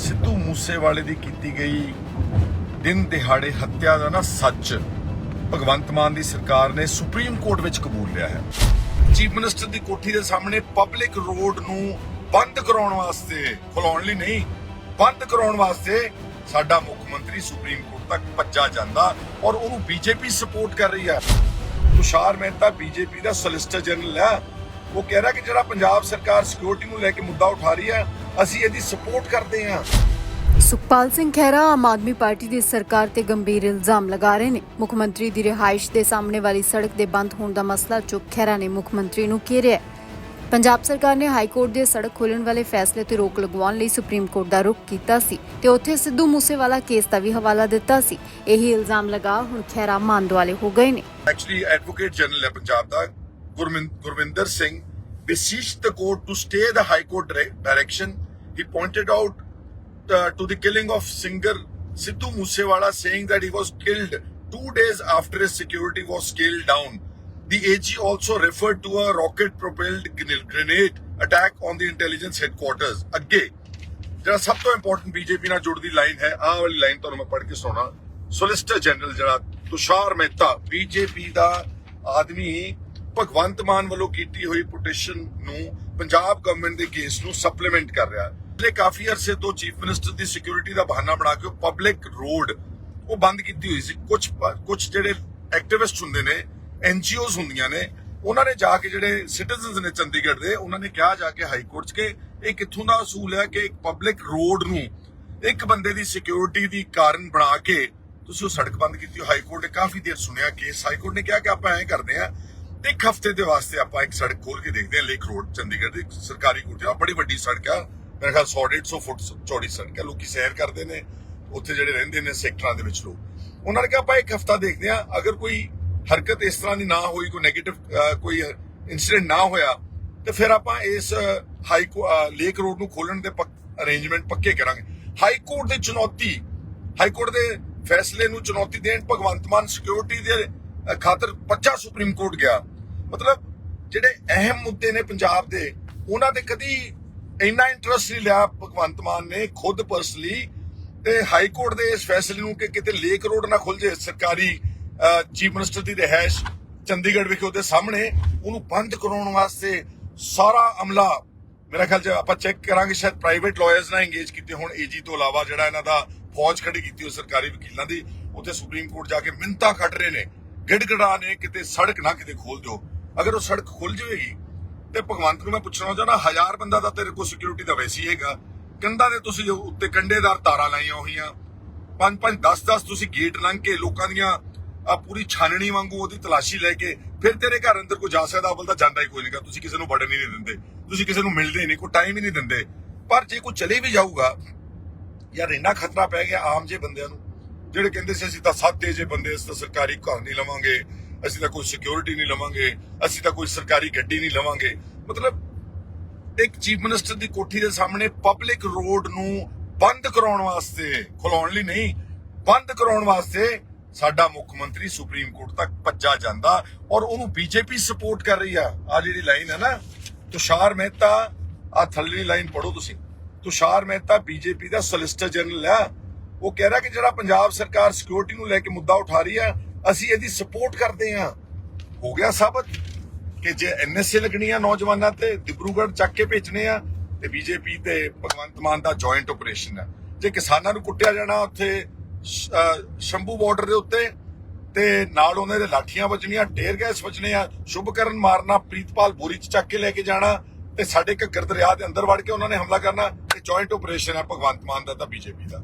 ਸਿੱਧੂ ਮੂਸੇਵਾਲੇ ਦੀ ਕੀਤੀ ਗਈ ਦਿਨ ਦਿਹਾੜੇ ਹੱਤਿਆ ਦਾ ਨਾ ਸੱਚ ਭਗਵੰਤ ਮਾਨ ਦੀ ਸਰਕਾਰ ਨੇ ਸੁਪਰੀਮ ਕੋਰਟ ਵਿੱਚ ਕਬੂਲ ਲਿਆ ਹੈ। ਚੀਫ ਮਿਨਿਸਟਰ ਦੀ ਕੋਠੀ ਦੇ ਸਾਹਮਣੇ ਪਬਲਿਕ ਰੋਡ ਨੂੰ ਬੰਦ ਕਰਾਉਣ ਵਾਸਤੇ ਖੁਲਾਉਣ ਲਈ ਨਹੀਂ, ਬੰਦ ਕਰਾਉਣ ਵਾਸਤੇ ਸਾਡਾ ਮੁੱਖ ਮੰਤਰੀ ਸੁਪਰੀਮ ਕੋਰਟ ਤੱਕ ਭੱਜਾ ਜਾਂਦਾ ਔਰ ਉਹਨੂੰ ਬੀਜੇਪੀ ਸਪੋਰਟ ਕਰ ਰਹੀ ਹੈ। ਤੁਸ਼ਾਰ ਮਹਿਤਾ ਬੀਜੇਪੀ ਦਾ ਸੋਲਿਸਟਰ ਜਨਰਲ ਹੈ। ਉਹ ਕਹਿ ਰਿਹਾ ਕਿ ਜਿਹੜਾ ਪੰਜਾਬ ਸਰਕਾਰ ਸਿਕਿਉਰਿਟੀ ਨੂੰ ਲੈ ਕੇ ਮੁੱਦਾ ਉਠਾ ਰਹੀ ਹੈ ਅਸੀਂ ਇਹਦੀ ਸਪੋਰਟ ਕਰਦੇ ਹਾਂ। ਸੁਖਪਾਲ ਸਿੰਘ ਖਹਿਰਾ ਆਮ ਆਦਮੀ ਪਾਰਟੀ ਦੀ ਸਰਕਾਰ ਤੇ ਗੰਭੀਰ ਇਲਜ਼ਾਮ ਲਗਾ ਰਹੇ ਨੇ। ਮੁੱਖ ਮੰਤਰੀ ਦੀ ਰਿਹਾਇਸ਼ ਦੇ ਸਾਹਮਣੇ ਵਾਲੀ ਸੜਕ ਦੇ ਬੰਦ ਹੋਣ ਦਾ ਮਸਲਾ ਚੁੱਕ ਖਹਿਰਾ ਨੇ ਮੁੱਖ ਮੰਤਰੀ ਨੂੰ ਘੇਰਿਆ। ਪੰਜਾਬ ਸਰਕਾਰ ਨੇ ਹਾਈ ਕੋਰਟ ਦੇ ਸੜਕ ਖੋਲ੍ਹਣ ਵਾਲੇ ਫੈਸਲੇ ਤੇ ਰੋਕ ਲਗਵਾਉਣ ਲਈ ਸੁਪਰੀਮ ਕੋਰਟ ਦਾ ਰੁਖ ਕੀਤਾ ਸੀ ਤੇ ਉੱਥੇ ਸਿੱਧੂ ਮੂਸੇਵਾਲਾ ਕੇਸ ਦਾ ਵੀ ਹਵਾਲਾ ਦਿੱਤਾ ਸੀ। ਇਹੀ ਇਲਜ਼ਾਮ ਲਗਾ ਹੁਣ ਖਹਿਰਾ ਮਾਨ ਦੁਆਲੇ ਹੋ ਗਏ ਨੇ। ਐਕਚੁਅਲੀ ਐਡਵੋਕੇਟ ਜਨਰਲ ਹੈ ਪੰਜਾਬ ਦਾ। ਗੁਰਮਿੰ- Gurvinder Singh beseeched the court to stay the high court dire- direction he pointed out uh, to the killing of singer Sidhu Moosewala saying that he was killed two days after his security was scaled down the AG also referred to a rocket propelled grenade attack on the intelligence headquarters ਅੱਗੇ ਜਿਹੜਾ ਸਭ ਤੋਂ important BJP ਨਾਲ ਜੁੜਦੀ line ਹੈ ਆਹ ਵਾਲੀ line ਤੁਹਾਨੂੰ ਮੈਂ ਪੜ੍ਹ ਕੇ ਸੁਣਾ ਸੋਲਿਸਟਰ ਜਨਰਲ ਜਿਹੜਾ ਤੁਸ਼ਾਰ ਮਹਿਤਾ ਬੀਜੇਪੀ ਦਾ ਆਦਮੀ ਭਗਵੰਤ ਮਾਨ ਵੱਲੋਂ ਕੀਤੀ ਹੋਈ ਪਟੀਸ਼ਨ ਨੂੰ ਪੰਜਾਬ ਗਵਰਨਮੈਂਟ ਦੇ ਕੇਸ ਨੂੰ ਸਪਲੀਮੈਂਟ ਕਰ ਰਿਹਾ ਹੈ। ਪਿਛਲੇ ਕਾਫੀ ਅਰਸੇ ਤੋਂ ਚੀਫ ਮਿਨਿਸਟਰ ਦੀ ਸਿਕਿਉਰਿਟੀ ਦਾ ਬਹਾਨਾ ਬਣਾ ਕੇ ਪਬਲਿਕ ਰੋਡ ਉਹ ਬੰਦ ਕੀਤੀ ਹੋਈ ਸੀ। ਕੁਝ ਕੁਝ ਜਿਹੜੇ ਐਕਟਿਵਿਸਟ ਹੁੰਦੇ ਨੇ ਐਨਜੀਓਜ਼ ਹੁੰਦੀਆਂ ਨੇ, ਉਹਨਾਂ ਨੇ ਜਾ ਕੇ ਜਿਹੜੇ ਸਿਟੀਜ਼ਨਸ ਨੇ ਚੰਡੀਗੜ੍ਹ ਦੇ, ਉਹਨਾਂ ਨੇ ਕਿਹਾ ਜਾ ਕੇ ਹਾਈ ਕੋਰਟ 'ਚ ਕਿ ਇਹ ਕਿੱਥੋਂ ਦਾ ਅਸੂਲ ਹੈ ਕਿ ਇੱਕ ਪਬਲਿਕ ਰੋਡ ਨੂੰ ਇੱਕ ਬੰਦੇ ਦੀ ਸਿਕਿਉਰਿਟੀ ਦੀ ਕਾਰਨ ਬਣਾ ਕੇ ਤੁਸੀਂ ਉਹ ਸੜਕ ਬੰਦ ਕੀਤੀ। ਹਾਈ ਕੋਰਟ ਨੇ ਕਾਫੀ ਦੇਰ ਸੁਣਿਆ ਕੇਸ ਹਾਈ ਕੋਰਟ ਨੇ ਕਿਹਾ ਕਿ ਆਪਾਂ ਐਂ ਕਰਦੇ ਆ ਇੱਕ ਹਫ਼ਤੇ ਦੇ ਵਾਸਤੇ ਆਪਾਂ ਇੱਕ ਸੜਕ ਖੋਲ ਕੇ ਦੇਖਦੇ ਹਾਂ ਲੇਕ ਰੋਡ ਚੰਡੀਗੜ੍ਹ ਦੀ ਸਰਕਾਰੀ ਕੋਠੀ ਬੜੀ ਵੱਡੀ ਸੜਕ ਆ। ਮੇਰੇ ਖਿਆਲ 100 150 ਫੁੱਟ ਚੌੜੀ ਸੜਕ ਹੈ ਲੋਕੀ ਸੈਰ ਕਰਦੇ ਨੇ। ਉੱਥੇ ਜਿਹੜੇ ਰਹਿੰਦੇ ਨੇ ਸੈਕਟਰਾਂ ਦੇ ਵਿੱਚ ਲੋਕ। ਉਹਨਾਂ ਨੇ ਕਿਹਾ ਆਪਾਂ ਇੱਕ ਹਫਤਾ ਦੇਖਦੇ ਆ ਅਗਰ ਕੋਈ ਹਰਕਤ ਇਸ ਤਰ੍ਹਾਂ ਦੀ ਨਾ ਹੋਈ, ਕੋਈ 네ਗੇਟਿਵ ਕੋਈ ਇਨਸੀਡੈਂਟ ਨਾ ਹੋਇਆ, ਤੇ ਫਿਰ ਆਪਾਂ ਇਸ ਹਾਈ ਲੇਕ ਰੋਡ ਨੂੰ ਖੋਲਣ ਦੇ ਅਰੇਂਜਮੈਂਟ ਪੱਕੇ ਕਰਾਂਗੇ। ਹਾਈ ਕੋਰਟ ਦੀ ਚੁਣੌਤੀ ਹਾਈ ਕੋਰਟ ਦੇ ਫੈਸਲੇ ਨੂੰ ਚੁਣੌਤੀ ਦੇਣ ਭਗਵੰਤ ਮਾਨ ਸਿਕਿਉਰਿਟੀ ਦੇ ਖਾਤਰ ਬੱਚਾ ਸੁਪਰੀਮ ਕੋਰਟ ਗਿਆ। ਮਤਲਬ ਜਿਹੜੇ ਅਹਿਮ ਮੁੱਦੇ ਨੇ ਪੰਜਾਬ ਦੇ, ਉਹਨਾਂ ਤੇ ਕਦੀ ਇੰਨਾ ਇੰਟਰਸਟ ਨਹੀਂ ਲਿਆ ਭਗਵੰਤ ਮਾਨ ਨੇ ਖੁਦ ਪਰਸਨਲੀ ਤੇ ਹਾਈ ਕੋਰਟ ਦੇ ਇਸ ਫੈਸਲੇ ਨੂੰ ਕਿ ਕਿਤੇ ਲੇਕ ਰੋਡ ਨਾ ਖੁੱਲ ਜੇ ਸਰਕਾਰੀ ਚੀਫ ਮਿਨਿਸਟਰ ਦੀ ਰਹਿائش ਚੰਡੀਗੜ੍ਹ ਵਿਖੇ ਉਹਦੇ ਸਾਹਮਣੇ, ਉਹਨੂੰ ਬੰਦ ਕਰਾਉਣ ਵਾਸਤੇ ਸਾਰਾ ਅਮਲਾ, ਮੇਰਾ ਖਿਆਲ ਚ ਆਪਾਂ ਚੈੱਕ ਕਰਾਂਗੇ, ਸ਼ਾਇਦ ਪ੍ਰਾਈਵੇਟ ਲਾਇਰਸ ਨਾਲ ਇੰਗੇਜ ਕੀਤੇ ਹੁਣ ਏਜੀ ਤੋਂ ਇਲਾਵਾ ਜਿਹੜਾ ਇਹਨਾਂ ਦਾ ਫੌਜ ਖੜੀ ਕੀਤੀ ਉਹ ਸਰਕਾਰੀ ਵਕੀਲਾਂ ਦੀ, ਉੱਥੇ ਸੁਪਰੀਮ ਕੋਰਟ ਜਾ ਕੇ ਮਿੰਤਾ ਕੱਢ ਰਹੇ ਨੇ, ਗਿੜਗੜਾ ਨੇ ਕਿਤੇ ਸੜਕ ਨਾ ਕਿਤੇ ਖੋਲ ਦਿਓ। ਅਗਰ ਉਹ ਸੜਕ ਖੁੱਲ ਜਾਵੇਗੀ ਤੇ ਭਗਵੰਤ ਨੂੰ ਮੈਂ ਪੁੱਛਣਾ ਚਾਹੁੰਦਾ ਹਜ਼ਾਰ ਬੰਦਾ ਤਾਂ ਤੇਰੇ ਕੋਲ ਸਿਕਿਉਰਿਟੀ ਦਾ ਵੈਸੀ ਹੈਗਾ। ਕੰਧਾਂ ਦੇ ਤੁਸੀਂ ਉੱਤੇ ਕੰਡੇਦਾਰ ਤਾਰਾਂ ਲਾਈਆਂ ਹੋਈਆਂ, ਪੰਜ ਪੰਜ 10 10 ਤੁਸੀਂ ਗੇਟ ਲੰਘ ਕੇ ਲੋਕਾਂ ਦੀਆਂ ਆ ਪੂਰੀ ਛਾਨਣੀ ਵਾਂਗੂ ਉਹਦੀ ਤਲਾਸ਼ੀ ਲੈ ਕੇ ਫਿਰ ਤੇਰੇ ਘਰ ਅੰਦਰ ਕੋਈ ਜਾ ਸਕਦਾ, ਅਵਲ ਤਾਂ ਜਾਂਦਾ ਹੀ ਕੋਈ ਨਹੀਂਗਾ ਤੁਸੀਂ ਕਿਸੇ ਨੂੰ ਵੜਨ ਹੀ ਨਹੀਂ ਦਿੰਦੇ, ਤੁਸੀਂ ਕਿਸੇ ਨੂੰ ਮਿਲਦੇ ਹੀ ਨਹੀਂ, ਕੋਈ ਟਾਈਮ ਹੀ ਨਹੀਂ ਦਿੰਦੇ। ਪਰ ਜੇ ਕੋਈ ਚਲੇ ਵੀ ਜਾਊਗਾ, ਯਾਰ ਇੰਨਾ ਖਤਰਾ ਪੈ ਗਿਆ ਆਮ ਜੇ ਬੰਦਿਆਂ ਨੂੰ, ਜਿਹੜੇ ਕਹਿੰਦੇ ਸੀ ਅਸੀਂ ਤਾਂ ਸਾਦੇ ਜੇ ਬੰਦੇ, ਅਸੀਂ ਤਾਂ ਸਰਕਾਰੀ ਘਰ ਨਹੀਂ ਲਵਾਂਗੇ। ਅਸੀਂ ਤਾਂ ਕੋਈ ਸਿਕਿਉਰਿਟੀ ਨਹੀਂ ਲਵਾਂਗੇ, ਅਸੀਂ ਤਾਂ ਕੋਈ ਸਰਕਾਰੀ ਗੱਡੀ ਨਹੀਂ ਲਵਾਂਗੇ। ਮਤਲਬ, ਇੱਕ ਚੀਫ ਮਿਨਿਸਟਰ ਦੀ ਕੋਠੀ ਦੇ ਸਾਹਮਣੇ ਪਬਲਿਕ ਰੋਡ ਨੂੰ ਬੰਦ ਕਰਾਉਣ ਵਾਸਤੇ, ਖੁਲਾਉਣ ਲਈ ਨਹੀਂ, ਬੰਦ ਕਰਾਉਣ ਵਾਸਤੇ ਸਾਡਾ ਮੁੱਖ ਮੰਤਰੀ ਸੁਪਰੀਮ ਕੋਰਟ ਤੱਕ ਭੱਜਾ ਜਾਂਦਾ ਔਰ ਉਹਨੂੰ ਬੀਜੇਪੀ ਸਪੋਰਟ ਕਰ ਰਹੀ ਆ। ਆ ਜਿਹੜੀ ਲਾਈਨ ਹੈ ਨਾ, ਤੁਸ਼ਾਰ ਮਹਿਤਾ ਆ ਥੱਲੜੀ ਲਾਈਨ ਪੜੋ ਤੁਸੀਂ। ਤੁਸ਼ਾਰ ਮਹਿਤਾ ਬੀਜੇਪੀ ਦਾ ਸੋਲਿਸਟਰ ਜਨਰਲ ਆ। ਉਹ ਕਹਿ ਰਿਹਾ ਕਿ ਜਿਹੜਾ ਪੰਜਾਬ ਸਰਕਾਰ ਸਿਕਿਉਰਿਟੀ ਨੂੰ ਲੈ ਕੇ ਮੁੱਦਾ ਉਠਾ ਰਹੀ ਹੈ ਅਸੀਂ ਇਹਦੀ ਸਪੋਰਟ ਕਰਦੇ ਹਾਂ। ਹੋ ਗਿਆ ਸਾਬਤ ਕਿ ਜੇ ਐਨਐਸਏ ਲੱਗਣੀ ਆ ਨੌਜਵਾਨਾਂ ਤੇ ਦਿਬਰੂਗੜ੍ਹ ਚੱਕ ਕੇ ਭੇਜਣੇ ਆ ਤੇ ਬੀਜੇਪੀ ਤੇ ਭਗਵੰਤ ਮਾਨ ਦਾ ਜੁਆਇੰਟ ਆਪਰੇਸ਼ਨ ਹੈ ਜੇ ਕਿਸਾਨਾਂ ਨੂੰ ਕੁੱਟਿਆ ਜਾਣਾ ਉੱਥੇ ਸ਼ੰਭੂ ਬਾਰਡਰ ਦੇ ਉੱਤੇ, ਤੇ ਨਾਲ ਉਹਨਾਂ ਦੇ ਲਾਠੀਆਂ ਵੱਜਣੀਆਂ ਟੇਰ ਗੈਸ ਵੱਜਣੇ ਆ ਸ਼ੁਭਕਰਨ ਮਾਰਨਾ, ਪ੍ਰੀਤਪਾਲ ਬੋਰੀ ਚ ਚੱਕ ਕੇ ਲੈ ਕੇ ਜਾਣਾ, ਤੇ ਸਾਡੇ ਘੱਗਰ ਦਰਿਆ ਦੇ ਅੰਦਰ ਵੜ ਕੇ ਉਹਨਾਂ ਨੇ ਹਮਲਾ ਕਰਨਾ, ਇਹ ਜੁਆਇੰਟ ਆਪਰੇਸ਼ਨ ਹੈ ਭਗਵੰਤ ਮਾਨ ਦਾ ਤਾਂ ਬੀਜੇਪੀ ਦਾ।